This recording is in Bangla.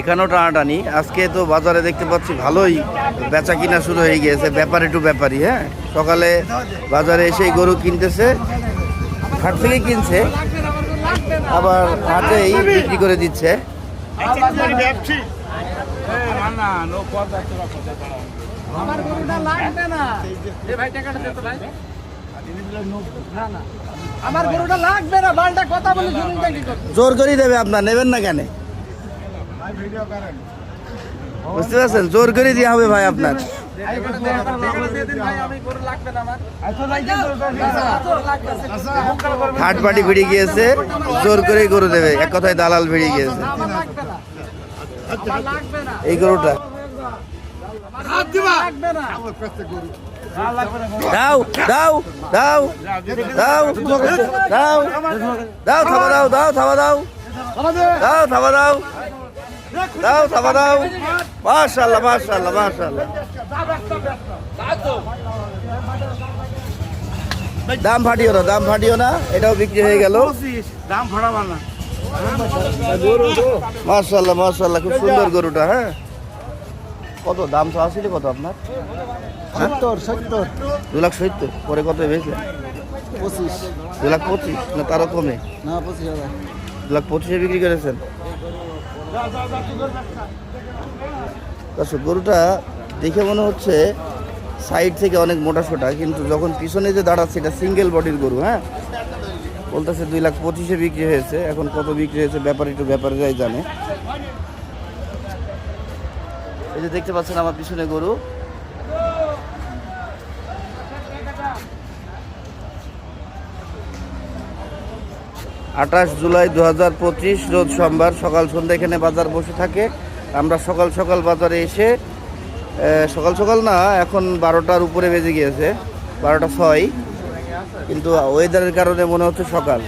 এখানেও টানাটানি। আজকে তো বাজারে দেখতে পাচ্ছি ভালোই বেচা কিনা শুরু হয়ে গিয়েছে ব্যাপারি টু ব্যাপারি হ্যাঁ? সকালে বাজারে এসে গরু কিনতেছে হাট থেকে কিনছে আবার হাটেই বিক্রি করে দিচ্ছে। জোর করেই দেবে আপনার নেবেন না কেন? বুঝতে পারছেন? জোর করে দিয়ে হবে ভাই আপনার। হাট পাটি ভিড়ে গিয়েছে, জোর করেই গরু দেবে। এক কথায় দালাল ভিড়ে গিয়েছে। এই গরুটা। দাও দাও দাও দাও দাও দাও, থাবা দাও দাও, থাবা দাও দাও, থাবা দাও। দাও থাবা দাও। মাশাল্লাহ মাশাল্লাহ মাশাল্লাহ। দাম ফাটিও না দাম ফাটিও না এটাও বিক্রি হয়ে গেল। দাম ফড়াবা না। মাশাল্লাহ মাশাল্লাহ খুব সুন্দর গরুটা হ্যাঁ। কত দাম তো আসলে কত আপনার? সত্তর সত্তর। দু লাখ সত্তর পরে কত বেশি? পঁচিশ। দু লাখ পঁচিশ না তারও কমে? না পঁচিশ হাজার। লাখ পঁচিশে বিক্রি করেছেন। গরুটা দেখে মনে হচ্ছে সাইড থেকে অনেক মোটা সোটা, কিন্তু যখন পিছনে যে দাঁড়াচ্ছে, এটা সিঙ্গেল বডির গরু হ্যাঁ? বলতেছে দুই লাখ পঁচিশে বিক্রি হয়েছে, এখন কত বিক্রি হয়েছে, ব্যাপারী একটু ব্যাপারে যাই জানে। এই যে দেখতে পাচ্ছেন আমার পিছনে গরু। আঠাশ জুলাই দু হাজার পঁচিশ, রোজ সোমবার সকাল সন্ধ্যা এখানে বাজার বসে থাকে। আমরা সকাল সকাল বাজারে এসে সকাল সকাল না, এখন বারোটার উপরে বেজে গিয়েছে, বারোটা ছয়। কিন্তু ওয়েদারের কারণে মনে হচ্ছে সকাল।